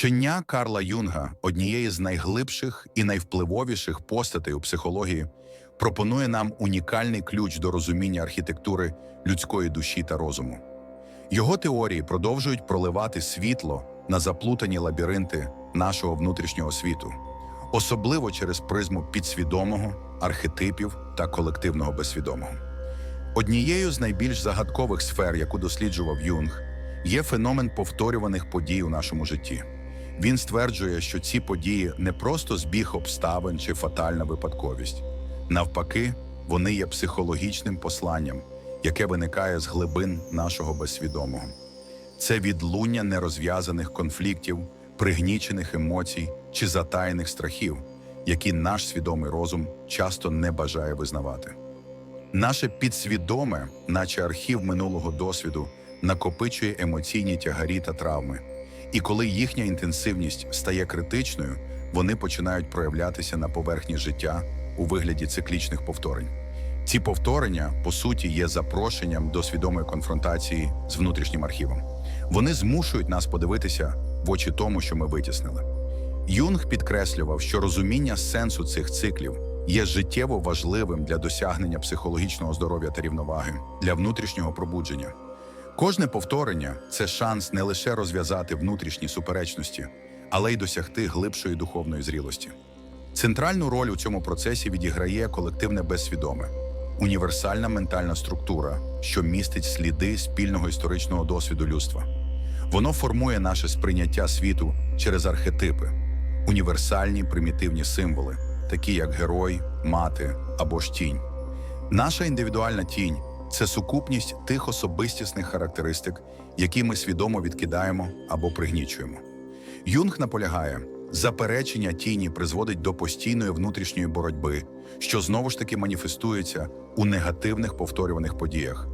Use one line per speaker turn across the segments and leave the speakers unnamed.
Вчення Карла Юнга, однієї з найглибших і найвпливовіших постатей у психології, пропонує нам унікальний ключ до розуміння архітектури людської душі та розуму. Його теорії продовжують проливати світло на заплутані лабіринти нашого внутрішнього світу, особливо через призму підсвідомого, архетипів та колективного безсвідомого. Однією з найбільш загадкових сфер, яку досліджував Юнг, є феномен повторюваних подій у нашому житті. Він стверджує, що ці події не просто збіг обставин чи фатальна випадковість. Навпаки, вони є психологічним посланням, яке виникає з глибин нашого безсвідомого. Це відлуння нерозв'язаних конфліктів, пригнічених емоцій чи затаєних страхів, які наш свідомий розум часто не бажає визнавати. Наше підсвідоме, наче архів минулого досвіду, накопичує емоційні тягарі та травми. І коли їхня інтенсивність стає критичною, вони починають проявлятися на поверхні життя у вигляді циклічних повторень. Ці повторення, по суті, є запрошенням до свідомої конфронтації з внутрішнім архівом. Вони змушують нас подивитися в очі тому, що ми витіснили. Юнг підкреслював, що розуміння сенсу цих циклів є життєво важливим для досягнення психологічного здоров'я та рівноваги, для внутрішнього пробудження. Кожне повторення це шанс не лише розв'язати внутрішні суперечності, але й досягти глибшої духовної зрілості. Центральну роль у цьому процесі відіграє колективне безсвідоме, універсальна ментальна структура, що містить сліди спільного історичного досвіду людства. Воно формує наше сприйняття світу через архетипи, універсальні примітивні символи, такі як герой, мати або ж тінь. Наша індивідуальна тінь це сукупність тих особистісних характеристик, які ми свідомо відкидаємо або пригнічуємо. Юнг наполягає, заперечення тіні призводить до постійної внутрішньої боротьби, що знову ж таки маніфестується у негативних повторюваних подіях.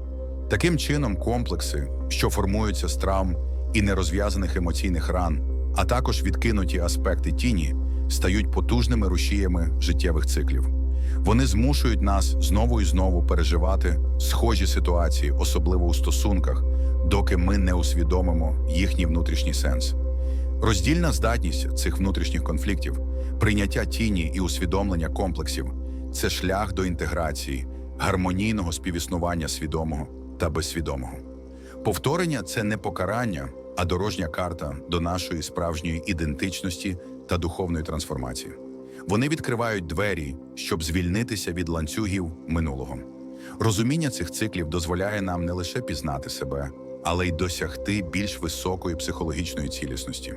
Таким чином, комплекси, що формуються з травм і нерозв'язаних емоційних ран, а також відкинуті аспекти тіні, стають потужними рушіями життєвих циклів. Вони змушують нас знову і знову переживати схожі ситуації, особливо у стосунках, доки ми не усвідомимо їхній внутрішній сенс. Роздільна здатність цих внутрішніх конфліктів, прийняття тіні і усвідомлення комплексів це шлях до інтеграції, гармонійного співіснування свідомого та безсвідомого. Повторення це не покарання, а дорожня карта до нашої справжньої ідентичності та духовної трансформації. Вони відкривають двері, щоб звільнитися від ланцюгів минулого. Розуміння цих циклів дозволяє нам не лише пізнати себе, але й досягти більш високої психологічної цілісності.